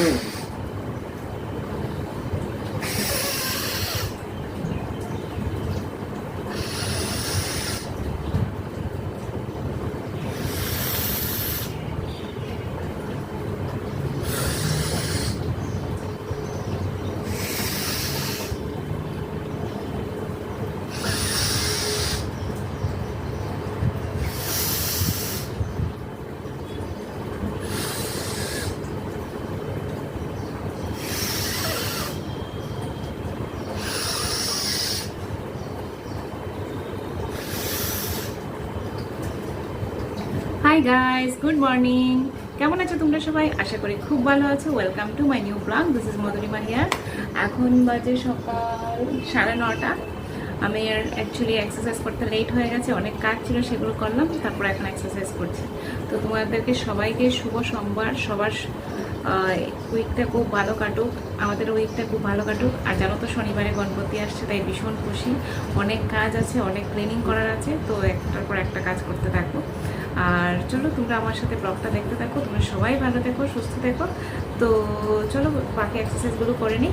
Mm. Guys good morning কেমন আছো তোমরা সবাই? আশা করি খুব ভালো আছো। Welcome to my new blog this is Madhurima here এখন বাজে সকাল সাড়ে নটা। আমি অ্যাকচুয়ালি এক্সারসাইজ করতে লেট হয়ে গেছে, অনেক কাজ ছিল, সেগুলো করলাম, তারপর এখন এক্সারসাইজ করছি। তো তোমাদেরকে সবাইকে শুভ সোমবার। সবার উইকটা খুব ভালো কাটুক, আমাদের উইকটা খুব ভালো কাটুক। আর জানো তো শনিবারে গণপতি আসছে, তাই ভীষণ খুশি। অনেক কাজ আছে, অনেক ক্লিনিং করার আছে, তো একটার পর একটা কাজ করতে থাকব। আর চলো, তোমরা আমার সাথে ব্লগটা দেখতে থাকো, তোমরা সবাই ভালো থেকো, সুস্থ থেকো। তো চলো, বাকি এক্সারসাইজগুলো করে নিই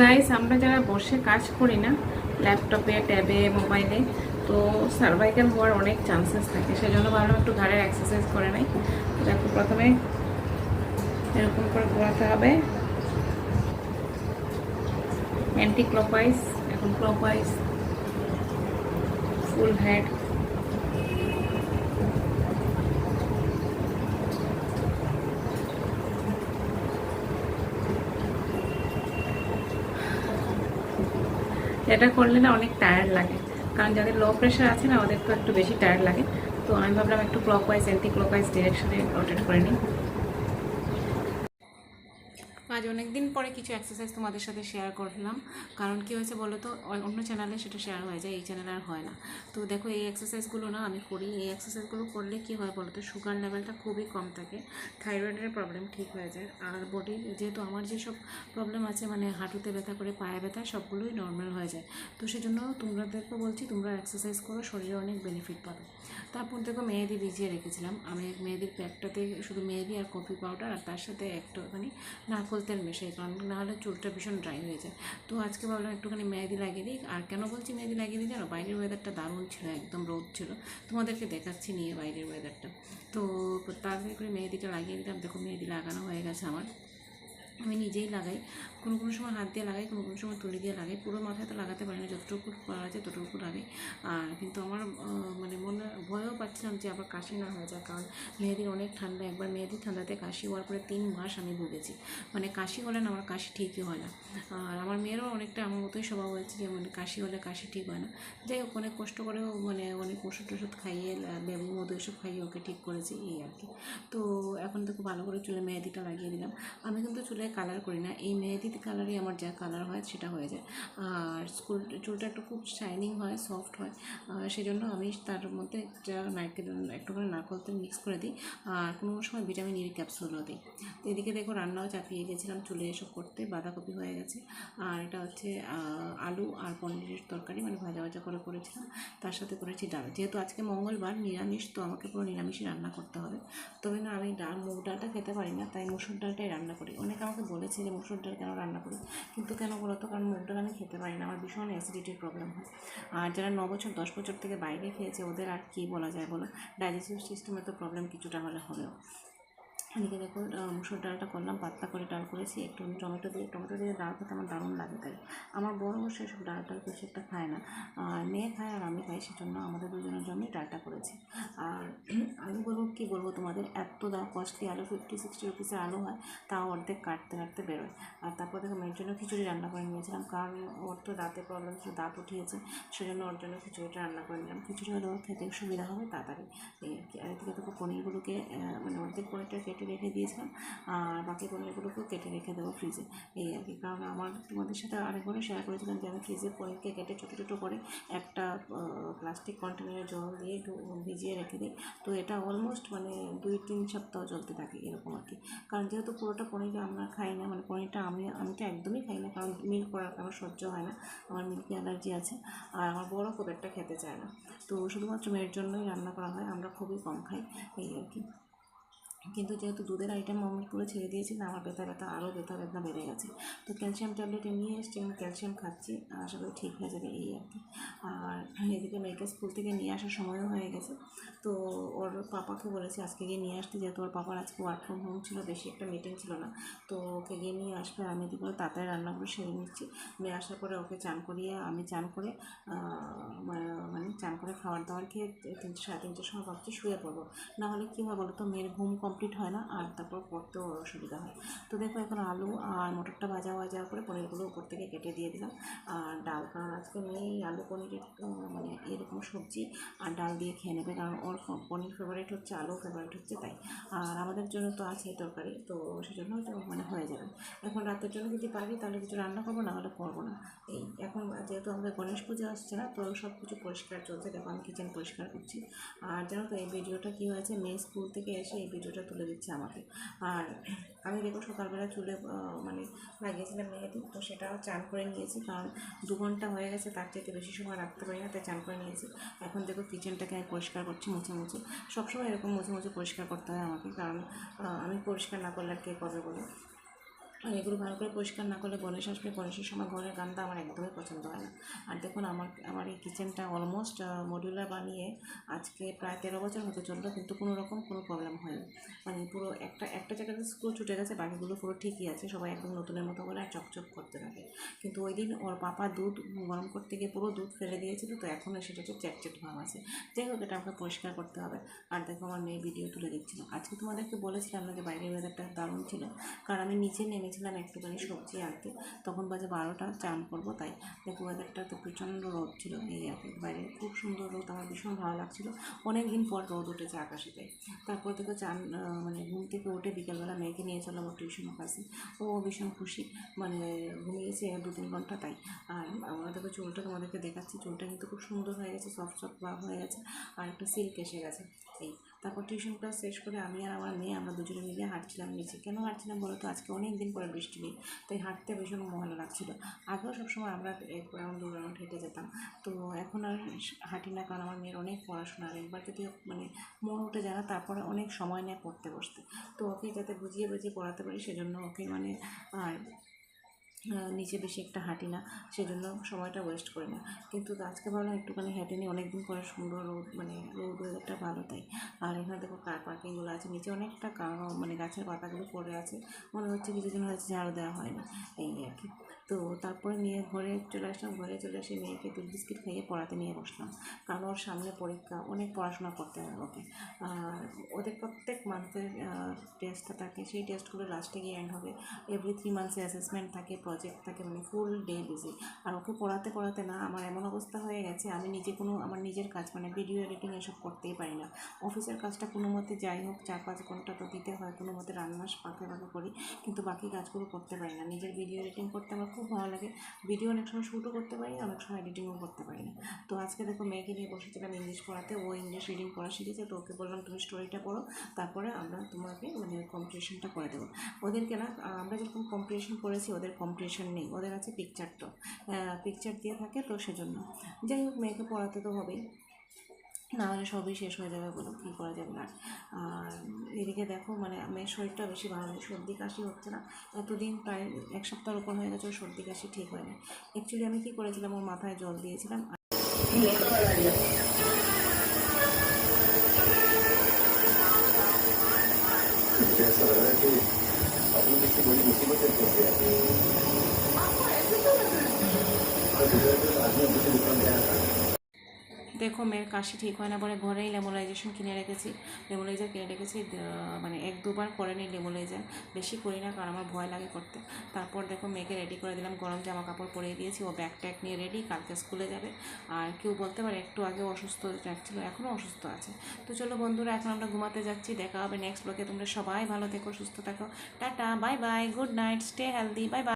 guys আমরা যারা বসে কাজ করি না ল্যাপটপে ট্যাবে মোবাইলে তো সার্ভাইকাল হওয়ার অনেক চান্সেস থাকে। সেজন্য ভাবলাম একটু ঘাড়ের এক্সারসাইজ করে নেই। দেখো প্রথমে এরকম করে ঘোরাতে হবে। অ্যান্টি ক্লকওয়াইজ এখন ক্লকওয়াইজ ফুল হেড এটা করলে না অনেক টায়ার্ড লাগে। কারণ যাদের লো প্রেশার আছে না ওদের তো একটু বেশি টায়ার্ড লাগে। তো আমি ভাবলাম একটু ক্লকওয়াইজ অ্যান্টি ক্লকওয়াইজ ডিরেকশনে রোটেট করে নিই। আজ অনেক দিন পরে কিছু এক্সারসাইজ তোমাদের সাথে শেয়ার করলাম। কারণ কি হয়েছে বলো তো অন্য চ্যানেলে সেটা শেয়ার হয়ে যায়, এই চ্যানেলে আর হয় না। তো দেখো, এই এক্সারসাইজগুলো না আমি করি। এই এক্সারসাইজগুলো করলে কি হয় বলো তো সুগার লেভেলটা খুবই কম থাকে। থাইরয়েডের প্রবলেম ঠিক হয়ে যায়। আর বডির যেহেতু আমার যেসব প্রবলেম আছে মানে হাঁটুতে ব্যথা করে, পায়ে ব্যথা, সবগুলোই নর্মাল হয়ে যায়। তো সেজন্য তোমাদেরকে বলছি, তোমরা এক্সারসাইজ করো, শরীরে অনেক বেনিফিট পাবে। তারপর দেখো, মেহেদি ভিজিয়ে রেখেছিলাম। আমি মেহেদির প্যাকটাতে শুধু মেহেদি আর কফি পাউডার আর তার সাথে একটুখানি নারকোল তেল মেশাই, কারণ নাহলে চুলটা ভীষণ ড্রাই হয়ে যায়। তো আজকে ভাবলাম একটুখানি মেহেদি লাগিয়ে দিই, আর কেন বলছি মেহেদি লাগিয়ে দিই জানো? বাইরের ওয়েদারটা দারুণ ছিল, একদম রোদ ছিল। তোমাদেরকে দেখাচ্ছি নিয়ে বাইরের ওয়েদারটা তো তাড়াতাড়ি করে মেহেদিটা লাগিয়ে দিলাম। দেখো মেহেদি লাগানো হয়ে গেছে আমার। আমি নিজেই লাগাই। কোনো কোনো সময় হাত দিয়ে লাগাই, কোনো কোনো সময় তুলি দিয়ে লাগাই। পুরো মাথায় তো লাগাতে পারি না, যতটুকু পারা যায় ততটুকু লাগে আর কিন্তু আমার মানে মনে, ভয়ও পাচ্ছিলাম যে আবার কাশি না হয়ে যায় কারণ মেয়েদের অনেক ঠান্ডা, একবার মেয়েদের ঠান্ডাতে কাশি হওয়ার পরে তিন মাস আমি ভুগেছি। মানে কাশি হলে না আমার কাশি ঠিকই হয় না। আর আমার মেয়েরও অনেকটা আমার মতোই স্বভাব হয়েছে যে মানে কাশি হলে কাশি ঠিক হয় না। যাই হোক, অনেক কষ্ট করেও মানে অনেক ওষুধ টষুধ খাইয়ে লেবু মধু এসব খাইয়ে ওকে ঠিক করেছি, এই আর কি। তো এখন তো খুব ভালো করে চুলে মেহেদিটা লাগিয়ে দিলাম। আমি কিন্তু চুলে কালার করি না, এই মেহেদিতে মেহেদি কালারই আমার যা কালার হয় সেটা হয়ে যায়। আর স্কুল চুলটা একটু খুব শাইনিং হয় সফট হয় সেজন্য আমি তার মধ্যে একটা নারকেল, একটুখানি নারকেল তেল মিক্স করে দিই। আর কোনো সময় ভিটামিন ইর ক্যাপসুলও দিই। এদিকে দেখো রান্নাও চাপিয়ে গেছিলাম, চুলে এসব করতে বাঁধাকপি হয়ে গেছে। আর এটা হচ্ছে আলু আর পনিরের তরকারি মানে ভাজা ভাজা করে করেছিলাম। তার সাথে করেছি ডাল। যেহেতু আজকে মঙ্গলবার, নিরামিষ, তো আমাকে পুরো নিরামিষই রান্না করতে হবে। তবে না, আমি ডাল, মুগ ডালটা খেতে পারি না, তাই মুসুর ডালটাই রান্না করি। অনেকে আমাকে বলেছে যে মুসুর ডাল কেন রান্না করি? কিন্তু কেন বলো তো? কারণ মুগ ডাল আমি খেতে পারি না, আমার ভীষণ অ্যাসিডিটির প্রবলেম হয়। আর যারা ন বছর, দশ বছর থেকে বাইরে খেয়েছে, ওদের আর কী বলা যায় বলো? ডাইজেস্টিভ সিস্টেমে তো প্রবলেম কিছুটা হলে হবেও এদিকে দেখো মুসুর ডালটা করলাম, পাতলা করে ডাল করেছি। একটু টমেটো দিয়ে টমেটো দিয়ে ডাল খেতে আমার দারুণ লাগে তাই। আমার বড় বসে এসব ডাল টাল কিছু একটা খায় না। আর মেয়ে খায় আর আমি খাই, সেজন্য আমাদের দুজনের জন্যই ডালটা করেছি। আর আমি বলব, কী বলব তোমাদের? এত দাম কস্টলি আলু ফিফটি সিক্সটি রুপিসের আলু হয়, তাও অর্ধেক কাটতে কাটতে বেরোয়। আর তারপর দেখো, মেয়ের জন্য খিচুড়ি রান্না করে নিয়েছিলাম, কারণ ওর তো দাঁতে প্রবলেম ছিল দাঁত উঠিয়েছে, সেজন্য ওর জন্য খিচুড়িটা রান্না করে নিলাম। খিচুড়ি হলে ওর খেতে সুবিধা হবে, তাড়াতাড়ি। এই আর এদিকে দেখো, পনিরগুলোকে মানে অর্ধেক পনিরটা কেটে রেখে দিয়েছিলাম। আর বাকি পনিরগুলোকেও কেটে রেখে দেবো ফ্রিজে এই আর কি, কারণ আমার তোমাদের সাথে আরেকবারও শেয়ার করেছিলাম যে আমি ফ্রিজে পনিরকে কেটে ছোটো ছোটো করে একটা প্লাস্টিক কন্টেনারে জল দিয়ে ভিজিয়ে রেখে দিই। তো এটা অলমোস্ট মানে দুই তিন সপ্তাহ চলতে থাকে এরকম আর কি। কারণ যেহেতু পুরোটা পনির আমরা খাই না মানে পনিরটা আমি আমি তো একদমই খাই না, কারণ মিল্ক করার আমার সহ্য হয় না। আমার মিল্কি অ্যালার্জি আছে, আর আমার বড় খুব একটা খেতে চায় না। তো শুধুমাত্র মেয়ের জন্যই রান্না করা হয়, আমরা খুবই কম খাই, এই আর কি। কিন্তু যেহেতু দুধের আইটেম আমি পুরো ছেড়ে দিয়েছি, না, আমার ব্যথা ব্যথা আরও ব্যথা ব্যথা বেড়ে গেছে। তো ক্যালসিয়াম ট্যাবলেট নিয়ে এসেছি, আমি ক্যালসিয়াম খাচ্ছি আশা করি ঠিক হয়ে যাবে এই আর কি। আর এদিকে মেয়েকে স্কুল থেকে নিয়ে আসার সময়ও হয়ে গেছে। তো ওর পাপাকে বলেছি আজকে গিয়ে নিয়ে আসতে, যেহেতু ওর পাপার আজকে ওয়ার্ক ফ্রম হোম ছিল, বেশি একটা মিটিং ছিল না। তো ওকে গিয়ে নিয়ে আসবে আমি এদিকে তাড়াতাড়ি রান্নাগুলো সেরে নিচ্ছি। নিয়ে আসার পরে ওকে চান করিয়ে আমি চান করে মানে চান করে খাবার দাবার খেয়ে তিনটে, সাড়ে তিনটের সময় ভাবছি শুয়ে পড়ব। না হলে কী হয় বলো তো মেয়ের ঘুম কমপ্লিট হয় না, আর তারপর পড়তেও অসুবিধা হয়। তো দেখো এখন আলু আর মটরটা ভাজা ভাজা করে পনিরগুলো উপর থেকে কেটে দিয়ে দিলাম। আর ডাল কারণ আজকে এই আলু, পনিরের মানে এরকম সবজি, আর ডাল দিয়ে খেয়ে নেবে কারণ ওর পনির ফেভারিট হচ্ছে আলু ফেভারিট হচ্ছে তাই। আর আমাদের জন্য তো আছে তরকারি, তো সেজন্য মানে হয়ে যাবে। এখন রাতের জন্য যদি পারি তাহলে কিছু রান্না করব, না হলে করব না। এই এখন যেহেতু আমাদের গণেশ পুজো আসছে না, তো সব কিছু পরিষ্কার চলছে, দেখো আমি কিচেন পরিষ্কার করছি। আর জানো তো এই ভিডিওটা কী হয়েছে? মেয়ে স্কুল থেকে এসে এই ভিডিওটা তুলে দিচ্ছে আমাকে। আর আমি দেখো সকালবেলা চুলে মানে লাগিয়েছিলাম মেহেদি, তো সেটাও চান করে নিয়েছি। কারণ দু ঘণ্টা হয়ে গেছে, তার চাইতে বেশি সময় রাখতে পারি না, তাই চান করে নিয়েছি। এখন দেখো কিচেনটাকে আমি পরিষ্কার করছি, মুছে মুছে। সবসময় এরকম মুছে মুছে পরিষ্কার করতে হয় আমাকে, কারণ আমি পরিষ্কার না করলে আর কে করবে বলে? আর এগুলো ভালো করে পরিষ্কার না করলে গণেশ আসবে গণেশের সময় ঘরের গানটা আমার একদমই পছন্দ হয় না। আর দেখুন আমার আমার এই কিচেনটা অলমোস্ট মডিউলার বানিয়ে আজকে প্রায় তেরো বছর হতে চলল, কিন্তু কোনো রকম কোনো প্রবলেম হয়নি। মানে পুরো একটা একটা জায়গাতে স্ক্রু ছুটে গেছে, বাকিগুলো পুরো ঠিকই আছে, সবাই একদম নতুনের মতো করে আর চকচক করতে থাকে। কিন্তু ওই দিন ওর পাপা দুধ গরম করতে গিয়ে পুরো দুধ ফেলে দিয়েছিল, তো এখনও সেটা হচ্ছে চ্যাটচ্যাট ভাব আছে। যাই হোক, এটা আমাকে পরিষ্কার করতে হবে। আর দেখো আমার মেয়ে ভিডিও তুলে দিচ্ছিল। আজকে তোমাদেরকে বলেছিলাম না যে বাইরের ওয়েদারটা দারুণ ছিল, কারণ আমি নিচে নেমেছিলাম একটুখানি সবজি আনতে তখন বাজে বারোটা, চান করব তাই। দেখো ওয়েদারটা তো প্রচণ্ড রোদ ছিল। এই আর বাইরে খুব সুন্দর রোদ, আমার ভীষণ ভালো লাগছিল। অনেক দিন পর রোদ উঠেছে আকাশেতে তারপর থেকে চান মানে ঘুম থেকে উঠে বিকেলবেলা মেয়েকে নিয়ে চলো আমার টিউশন ক্লাসে ও ভীষণ খুশি মানে ঘুমিয়েছে দু তিন ঘণ্টা তাই। আর আমরা দেখো চুলটা তোমাদেরকে দেখাচ্ছি। চুলটা কিন্তু খুব সুন্দর হয়ে গেছে সফট সফট ভাব হয়ে গেছে। আর একটা সিল্ক এসে গেছে। এই তারপর টিউশন ক্লাস শেষ করে আমি আর আমার মেয়ে আমরা দুজনে মিলে হাঁটছিলাম নিচে। কেন হাঁটছিলাম বলো তো? আজকে অনেক দিন পরে বৃষ্টি নেই, তাই হাঁটতে ভীষণ ভালো লাগছিল। আগেও সবসময় আমরা এক রাউন্ড দু রাউন্ড হেঁটে যেতাম। তো এখন আর হাঁটি না, কারণ আমার মেয়ের অনেক পড়াশোনা। আর একবার যদি মানে মন উঠে যায় না, তারপরে অনেক সময় নেয় পড়তে বসতে। তো ওকে যাতে বুঝিয়ে বুঝিয়ে পড়াতে পারি, সেজন্য ওকে মানে নিচে বেশি একটা হাঁটি না, সেজন্য সময়টা ওয়েস্ট করি না। কিন্তু আজকে ভাবলাম একটুখানি হেঁটে নিই, অনেকদিন পরে সুন্দর রোদ মানে রোদ ওয়েদারটা ভালো তাই। আর এখানে দেখো কার পার্কিংগুলো আছে, নিচে অনেকটা মানে গাছের পাতাগুলো পড়ে আছে। মনে হচ্ছে কিছুদিন হয়েছে ঝাড়ু দেওয়া হয় না এই আর কি। তো তারপরে মেয়ে ঘরে চলে আসলাম, ঘরে চলে এসে মেয়েকে দুধ বিস্কিট খাইয়ে পড়াতে নিয়ে বসলাম। কারণ ওর সামনে পরীক্ষা, অনেক পড়াশোনা করতে হবে ওকে। আর ওদের প্রত্যেক মান্থের টেস্টটা থাকে। সেই টেস্টগুলো লাস্টে গিয়ে এন্ড হবে। এভরি থ্রি মান্থসে অ্যাসেসমেন্ট থাকে প্রজেক্ট থাকে মানে ফুল ডে বিজি আর ওকে পড়াতে পড়াতে না, আমার এমন অবস্থা হয়ে গেছে, আমি নিজে কোনো, আমার নিজের কাজ মানে ভিডিও এডিটিং এসব করতেই পারি না। অফিসের কাজটা কোনো মতে যাই হোক, চার পাঁচ ঘণ্টা তো দিতে হয়, কোনো মতে রান্না পাকে পাকে করি, কিন্তু বাকি কাজগুলো করতে পারি না। নিজের ভিডিও এডিটিং করতে আমার খুব ভালো লাগে। ভিডিও অনেক সময় শ্যুটও করতে পারি অনেক সময় এডিটিংও করতে পারি না। তো আজকে দেখো মেয়েকে নিয়ে বসেছিলাম ইংলিশ পড়াতে, ও ইংলিশ রিডিং পড়া শিখেছে, তো ওকে বললাম, তুমি স্টোরিটা পড়ো, তারপরে আমরা তোমাকে মানে কম্পিটিশনটা করে দেবো। ওদেরকে না আমরা যেরকম কম্পিটিশন করেছি, ওদের কম্পিটিশন নেই, ওদের আছে পিকচার তো। পিকচার দিয়ে থাকে তো সেজন্য। যাই হোক, মেয়েকে পড়াতে তো হবেই। না হলে সবই শেষ হয়ে যাবে বলো কী করা যাবে না। আর এদিকে দেখো মানে মেয়ের শরীরটা বেশি ভালো নেই, সর্দি কাশি হচ্ছে না। এতদিন প্রায় এক সপ্তাহের উপর হয়ে গেছে সর্দি কাশি ঠিক হয়নি। অ্যাকচুয়ালি আমি কী করেছিলাম, ওর মাথায় জল দিয়েছিলাম। मुझे দেখো, মেয়ের কাশি ঠিক হয় না বলে ঘরেই লেমোলাইজেশন কিনে রেখেছি। লেমোলাইজার কিনে রেখেছি মানে এক দুবার করে নিই লেমোলাইজার। বেশি করি না কারণ আমার ভয় লাগে করতে। তারপর দেখো, মেয়েকে রেডি করে দিলাম, গরম জামা কাপড় পরিয়ে দিয়েছি। ও ব্যাগ ট্যাগ নিয়ে রেডি কালকে স্কুলে যাবে। আর কেউ বলতে পারে, একটু আগে অসুস্থ ছিল এখনও অসুস্থ আছে। তো চলো বন্ধুরা, এখন আমরা ঘুমাতে যাচ্ছি। দেখা হবে নেক্সট ব্লকে তোমরা সবাই ভালো থেকো, সুস্থ থাকো। Tata bye bye good night stay healthy bye bye